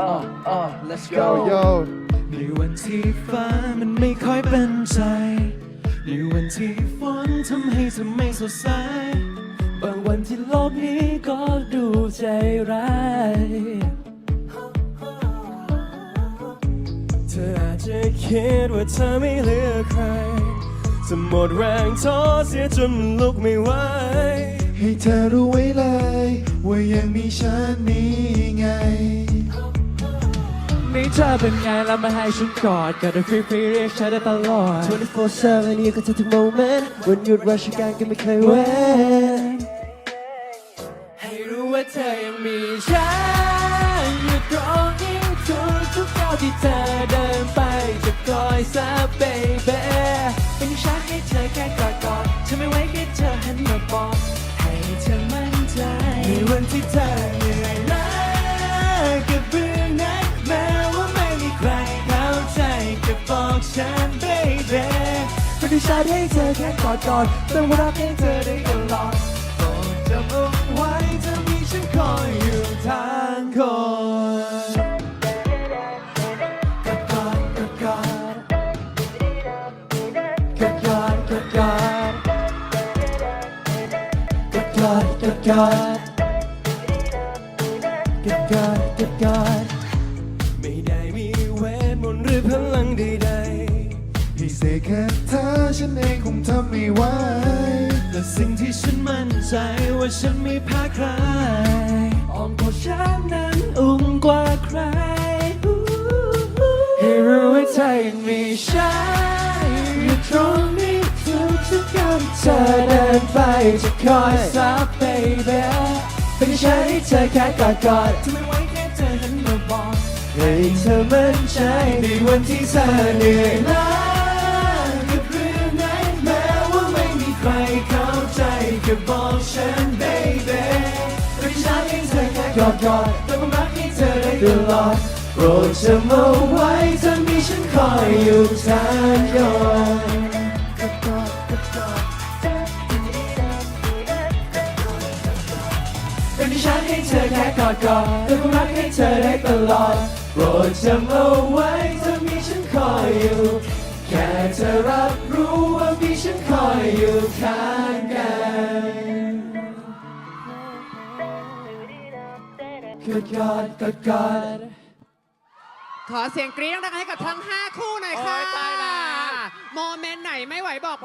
อ่าอ่า let's Yo go yo ในวันที่ฟ้ามันไม่ค่อยเป็นใจ ในวันที่ฝนทำให้เธอไม่สดใส บางวันที่โลกนี้ก็ดูใจร้าย เธออาจจะคิดว่าเธอไม่เหลือใคร จะหมดแรงท้อเสียจนมันลุกไม่ไหว ให้เธอรู้ไว้เลย ว่ายังมีฉันนี้ไง นี่เธอเป็นไงแล้วมาให้ฉันกอดก็ได้ฟรีฟรีเรียกฉันได้ตลอด24/7นี่ก็จะถึงโมเมนต์วันหยุดราชการก็ไม่เคยเว้น ในวันที่เธอเหนื่อยล้ากับเรื่องนั้นแม้ว่าไม่มีใครเข้าใจก็บอกฉัน baby เป็นฉันให้เธอแค่กอดกอดต้องรักให้เธอได้ตลอดโปรดจำเอาไว้จะมีฉันคอยอยู่ทางคนกอดกอดกอดกอดกอดกอดกอดกอดกอด กอดกอดกอดกอดกอดกอดกอด ไม่ได้มีเวทมนต์หรือพลังใดๆให้เสกแค่เธอฉันเองคงทำไม่ไหวและสิ่งที่ฉันมั่นใจว่าฉันไม่แพ้ใครอ่อนกว่าฉันนั้นอุ่นกว่าใครให้รู้ว่าเธอยังมีฉันอยู่ตรงนี้ทุกทุกๆก้าวที่เธอเดินไปจะคอยซับ baby ใจให้เธอแค่กอดกอดจะไม่ไหวแค่เธอหันมาบอกให้เธอมั่นใจในวันที่เธอเหนื่อยล้ากับเรื่องไหนแม้ว่าไม่มีใครเข้าใจก็บอกฉัน baby เป็นฉันให้เธอแค่กอดกอดแต่ความรักให้เธอได้ตลอดโปรดจำเอาไว้จะมีฉันคอยอยู่ทางยน ที่ฉันให้เธอแค่กอดกอดแต่ความรักให้เธอได้ตลอด โปรดจำเอาไว้จะมีฉันคอยอยู่ แค่เธอรับรู้ว่ามีฉันคอยอยู่ข้างกัน กอดกอดกอดกอดขอเสียงกรี๊ดดังๆให้กับทั้ง 5 คู่หน่อยค่ะ โอ้ยตายละ โมเมนต์ไหนไม่ไหวบอก